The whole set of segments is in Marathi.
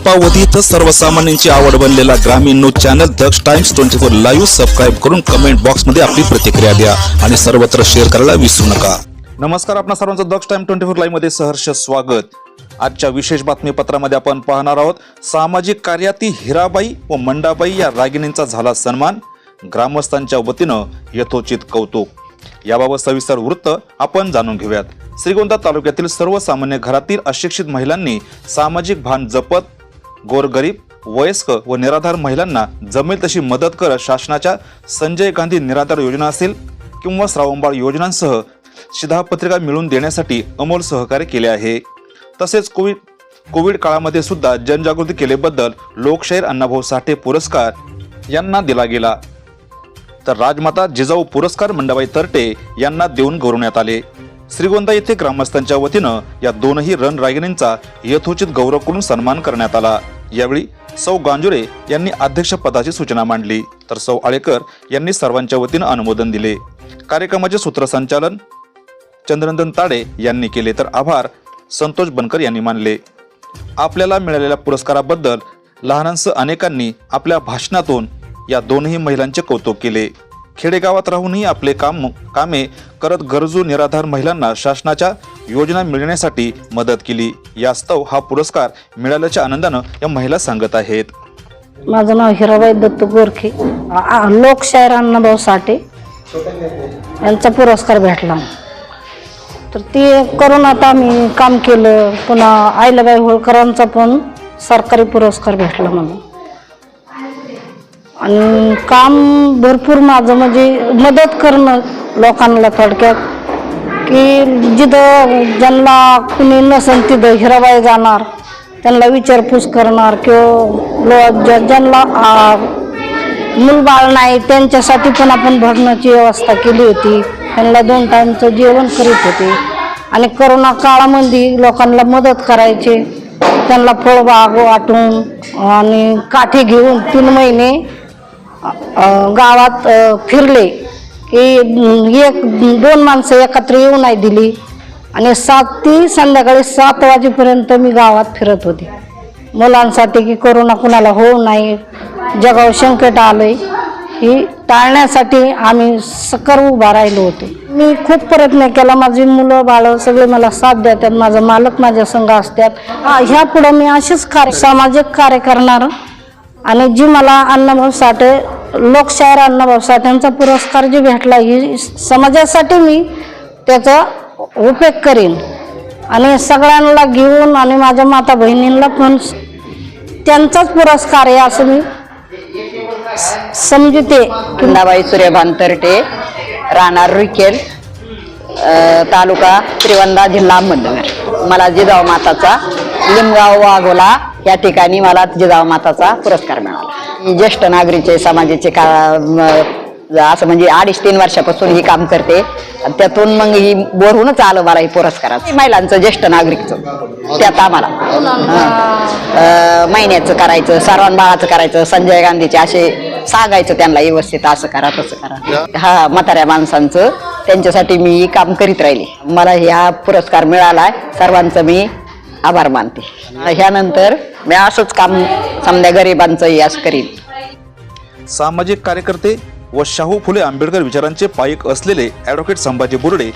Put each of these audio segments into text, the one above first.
अल्पावधीत सर्वसामान्यांची आवड बनलेला ग्रामीण news channel Daksh times twenty four live subscribe करून कमेंट बॉक्समध्ये आपली प्रतिक्रिया द्या आणि सर्वत्र शेअर करायला विसरू नका. नमस्कार आपणा सर्वांचं दक्ष टाइम ट्वेंटी फोर लाईव्हमध्ये सहर्ष स्वागत. आजच्या विशेष बातमीपत्रामध्ये आपण पाहणार आहोत सामाजिक कार्याती हिराबाई व मंडाबाई या रागिणींचा झाला सन्मान. ग्रामस्थांच्या वतीनं यथोचित कौतुक. याबाबत सविस्तर वृत्त आपण जाणून घेऊयात. श्रीगोंदा तालुक्यातील सर्वसामान्य घरातील अशिक्षित महिलांनी सामाजिक भान जपत गोरगरीब वयस्क व निराधार महिलांना जमेल तशी मदत करत शासनाच्या संजय गांधी निराधार योजना असेल किंवा श्रावणबाळ योजनांसह शिधापत्रिका मिळवून देण्यासाठी अमोल सहकार्य केले आहे. तसेच कोविड कोविड काळामध्ये सुद्धा जनजागृती केल्याबद्दल लोकशाहीर अण्णाभाऊ साठे पुरस्कार यांना दिला गेला. तर राजमाता जिजाऊ पुरस्कार मंडाबाई तरटे यांना देऊन गौरवण्यात आले. श्रीगोंदा येथे ग्रामस्थांच्या वतीनं या दोनही रणरागिणींचा यथोचित गौरव करून सन्मान करण्यात आला. यावेळी सौ गांजुरे यांनी अध्यक्षपदाची सूचना मांडली. तर सौ आळेकर यांनी सर्वांच्या वतीनं अनुमोदन दिले. कार्यक्रमाचे सूत्रसंचालन चंद्रनंदन ताडे यांनी केले. तर आभार संतोष बनकर यांनी मानले. आपल्याला मिळालेल्या पुरस्काराबद्दल लहानांसह अनेकांनी आपल्या भाषणातून या दोनही महिलांचे कौतुक केले. खेडेगावात राहूनही आपले काम कामे करत गरजू निराधार महिलांना शासनाच्या योजना मिळण्यासाठी मदत केली. यास्तव हा पुरस्कार मिळाल्याच्या आनंदानं या महिला सांगत आहेत. माझं नाव हिराबाई दत्त गोरखे. लोकशाहीर अण्णाभाऊ साठे. यांचा पुरस्कार भेटला. तर ते करून आता आम्ही काम केलं. पुन्हा आईलाबाई होळकरांचा पण सरकारी पुरस्कार भेटला मला आणि काम भरपूर माझं म्हणजे मदत करणं लोकांना थोडक्यात. की जिथं ज्यांना कुणी नसेल तिथं हिराबाई जाणार त्यांना विचारपूस करणार किंवा ज्या- ज्यांना मूलबाळ नाही त्यांच्यासाठी पण आपण भरण्याची व्यवस्था केली होती. त्यांना दोन टाईमचं जेवण करीत होते. आणि करोना काळामध्ये लोकांना मदत करायचे. त्यांना फळबाग वाटून आणि काठी घेऊन तीन महिने गावात फिरले की एक दोन माणसं एकत्र येऊ नाही दिली. आणि सात ती संध्याकाळी सात वाजेपर्यंत मी गावात फिरत होते. मुलांसाठी की कोरोना कुणाला होऊ नाही जगावर संकट आलं आहे ही टाळण्यासाठी आम्ही सकर उभा राहिलो होतो. मी खूप प्रयत्न केला माझी मुलं बाळं सगळे मला साथ देतात माझा मालक माझ्या संघ असतात. ह्या पुढं मी असेच कार्य सामाजिक कार्य करणार आणि जी मला अण्णाभाऊ साठे लोकशाहीर अण्णाभाऊ साठेंचा पुरस्कार जी भेटला ही समाजासाठी मी त्याचा उपयोग करीन. आणि सगळ्यांना घेऊन आणि माझ्या माता बहिणींना पण त्यांचाच पुरस्कार आहे असं मी स- समजते. की कुंदाबाई सूर्यभान तरटे राहणार रुखेल तालुका त्रिवंदा जिल्हा अहमदनगर मला जिजाऊ माताचा लिमगाव वाघोला या ठिकाणी मला जिजाऊ माताचा पुरस्कार मिळाला. ज्येष्ठ नागरिकचे समाजाचे का असं म्हणजे अडीच तीन वर्षापासून ही काम करते. त्यातून मग ही बोरहूनच आलं मला हे पुरस्कारात महिलांचं ज्येष्ठ नागरिकचं. त्यात आम्हाला. महिन्याचं करायचं सर्वान बाळाचं करायचं संजय गांधीचे असे सांगायचं त्यांना व्यवस्थित असं करा तसं करा. हा म्हाताऱ्या माणसांचं त्यांच्यासाठी मी काम करीत राहिले. मला ह्या पुरस्कार मिळालाय. सर्वांचं मी आभार मानते. ह्यानंतर मी असंच काम समजा गरिबांचं असं करीन. सामाजिक कार्यकर्ते व शाहू फुले आंबेडकर विचारांचे पायक असलेले ॲडव्होकेट संभाजी बुर्डे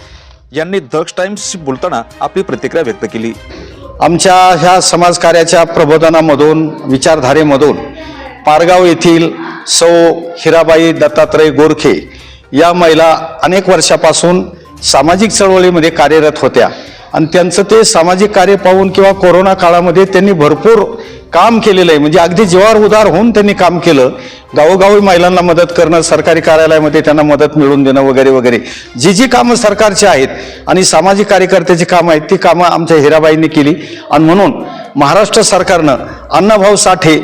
यांनी दक्ष टाइम्सशी बोलताना आपली प्रतिक्रिया व्यक्त केली. आमच्या ह्या समाजकार्याच्या प्रबोधनामधून विचारधारेमधून पारगाव येथील सौ हिराबाई दत्तात्रय गोरखे या महिला अनेक वर्षापासून सामाजिक चळवळीमध्ये कार्यरत होत्या. आणि त्यांचं ते सामाजिक कार्य पाहून किंवा कोरोना काळामध्ये त्यांनी भरपूर काम केलेलं आहे. म्हणजे अगदी जीवावर उदार होऊन त्यांनी काम केलं. गावोगावी महिलांना मदत करणं सरकारी कार्यालयामध्ये त्यांना मदत मिळवून देणं वगैरे वगैरे. जी जी कामं सरकारची आहेत आणि सामाजिक कार्यकर्त्याची कामं आहेत ती कामं आमच्या हिराबाईंनी केली. आणि म्हणून महाराष्ट्र सरकारनं अण्णाभाऊ साठे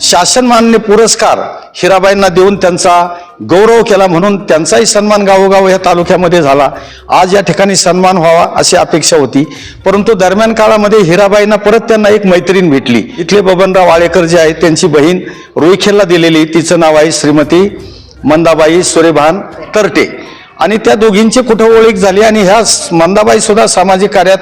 शासनमान्य पुरस्कार हिराबाईंना देऊन त्यांचा गौरव केला म्हणून त्यांचाही सन्मान गावोगाव या तालुक्यामध्ये झाला. आज या ठिकाणी सन्मान व्हावा अशी अपेक्षा होती. परंतु दरम्यान काळामध्ये हिराबाईंना परत त्यांना एक मैत्रीण भेटली. इथले बबनराव वाळेकर जे आहेत त्यांची बहीण रोईखेलला दिलेली तिचं नाव आहे श्रीमती मंदाबाई सुरेभान तरटे. आणि त्या दोघींची कुठं ओळख झाली आणि ह्या मंदाबाई सुद्धा सामाजिक कार्यात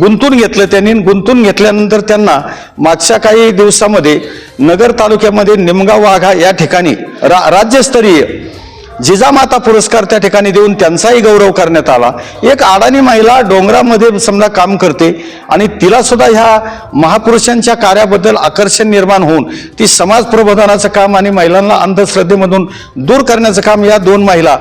गुंतून घेतलं त्यांनी. गुंतून घेतल्यानंतर त्यांना मागच्या काही दिवसामध्ये नगर तालुक्यामध्ये निमगाव वाघा या ठिकाणी रा राज्यस्तरीय जिजामाता पुरस्कार त्या ठिकाणी देऊन त्यांचाही गौरव करण्यात आला. एक अडाणी महिला डोंगरामध्ये समजा काम करते आणि तिला सुद्धा ह्या महापुरुषांच्या कार्याबद्दल आकर्षण निर्माण होऊन ती समाज प्रबोधनाचं काम आणि महिलांना अंधश्रद्धेमधून दूर करण्याचं काम या दोन महिला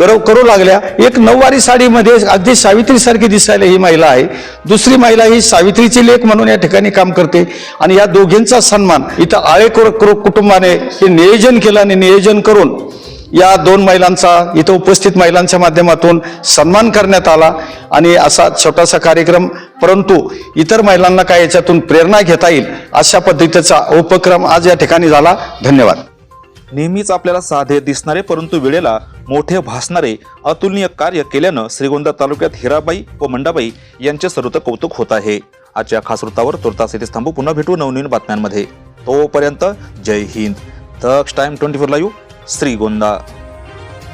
करू करू लागल्या. एक नऊवारी साडीमध्ये अगदी सावित्रीसारखी दिसायला ही महिला आहे. दुसरी महिला ही सावित्रीची लेख म्हणून या ठिकाणी काम करते. आणि या दोघींचा सन्मान इथं आळेकर कुटुंबाने हे नियोजन केलं आणि नियोजन करून या दोन महिलांचा इथं उपस्थित महिलांच्या माध्यमातून सन्मान करण्यात आला. आणि असा छोटासा कार्यक्रम परंतु इतर महिलांना काय याच्यातून प्रेरणा घेता येईल अशा पद्धतीचा उपक्रम आज या ठिकाणी झाला. धन्यवाद. नेहमीच आपल्याला साधे दिसणारे परंतु वेळेला मोठे भासणारे अतुलनीय कार्य केल्यानं श्रीगोंदा तालुक्यात हिराबाई व मंडाबाई यांचे सर्वत्र कौतुक होत आहे. आजच्या खास वृत्तावर तुर्तास येथे थांबू पुन्हा भेटू नवनवीन बातम्यांमध्ये. तोपर्यंत Jai Hind. Daksh time twenty four live Shrigonda.